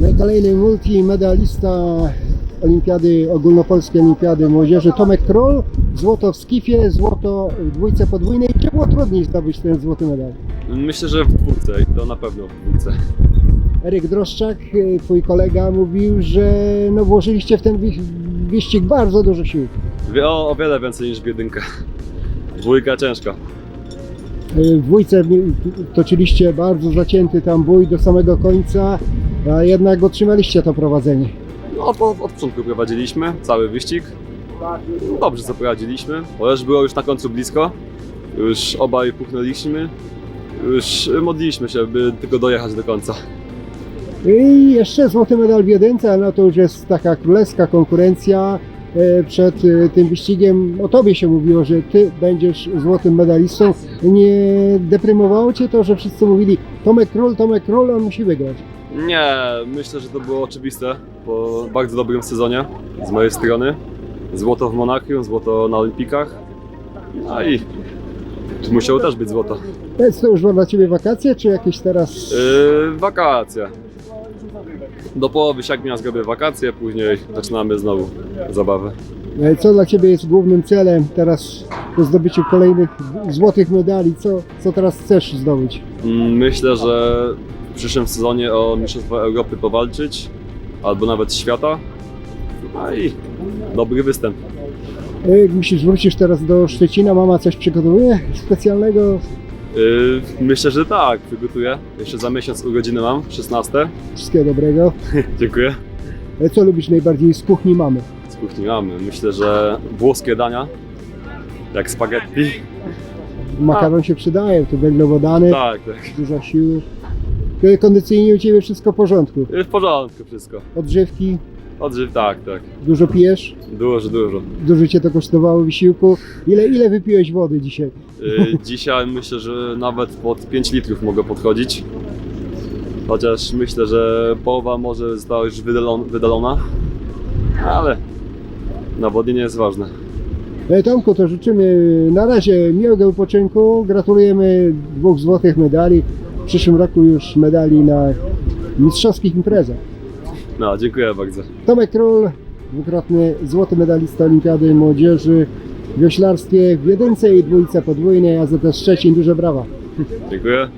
No i kolejny multimedalista Olimpiady, ogólnopolskiej Olimpiady Młodzieży, Tomek Kroll, złoto w skifie, złoto w dwójce podwójnej. Gdzie było trudniej zdobyć ten złoty medal? Myślę, że w dwójce i to na pewno w dwójce. Eryk Droszczak, twój kolega, mówił, że no, włożyliście w ten wyścig bardzo dużo sił. O, o wiele więcej niż w jedynkę. Dwójka ciężka. W dwójce toczyliście bardzo zacięty tam bój do samego końca, a jednak otrzymaliście to prowadzenie. No, od, od, początku prowadziliśmy cały wyścig. Dobrze zaprowadziliśmy, chociaż było już na końcu blisko. Już obaj puchnęliśmy. Już modliliśmy się, by tylko dojechać do końca. I jeszcze złoty medal w jedynce, no to już jest taka królewska konkurencja e, przed e, tym wyścigiem. O tobie się mówiło, że ty będziesz złotym medalistą. Nie deprymowało cię to, że wszyscy mówili Tomek Król, Tomek Król, on musi wygrać. Nie, myślę, że to było oczywiste po bardzo dobrym sezonie z mojej strony. Złoto w Monachium, złoto na Olimpikach. No i musiało też być złoto. Więc to już było dla ciebie wakacje, czy jakieś teraz... Yy, wakacje. Do połowy siakmia zrobię wakacje, później zaczynamy znowu zabawę. Co dla ciebie jest głównym celem teraz po zdobyciu kolejnych złotych medali? Co, co teraz chcesz zdobyć? Mm, Myślę, że przyszłym sezonie o Mistrzostwa Europy powalczyć, albo nawet świata. No i dobry występ. E, Musisz wrócisz teraz do Szczecina, mama coś przygotowuje specjalnego? Yy, myślę, że tak, przygotuję. Jeszcze za miesiąc urodziny mam, 16. Wszystkiego dobrego. Dziękuję. E, Co lubisz najbardziej z kuchni mamy? Z kuchni mamy. Myślę, że włoskie dania, jak spaghetti. Makaron się przydaje, to węglowodany, Tak, tak. dużo sił. Kondycyjnie u Ciebie wszystko w porządku. W porządku wszystko. Odżywki, Odżyw, tak, tak. dużo pijesz, Dużo, dużo. dużo Cię to kosztowało wysiłku. Ile, ile wypiłeś wody dzisiaj? Yy, Dzisiaj myślę, że nawet pod 5 litrów mogę podchodzić. Chociaż myślę, że połowa może została już wydalon- wydalona, ale nawodnienie jest ważne. E, Tomku, to życzymy na razie miłego wypoczynku. Gratulujemy dwóch złotych medali. W przyszłym roku już medali na mistrzowskich imprezach. No, dziękuję bardzo. Tomek Król, dwukrotny złoty medalista Olimpiady Młodzieży w wioślarstwie w jedynce i dwójce podwójnej, a za to Szczecin duże brawa. Dziękuję.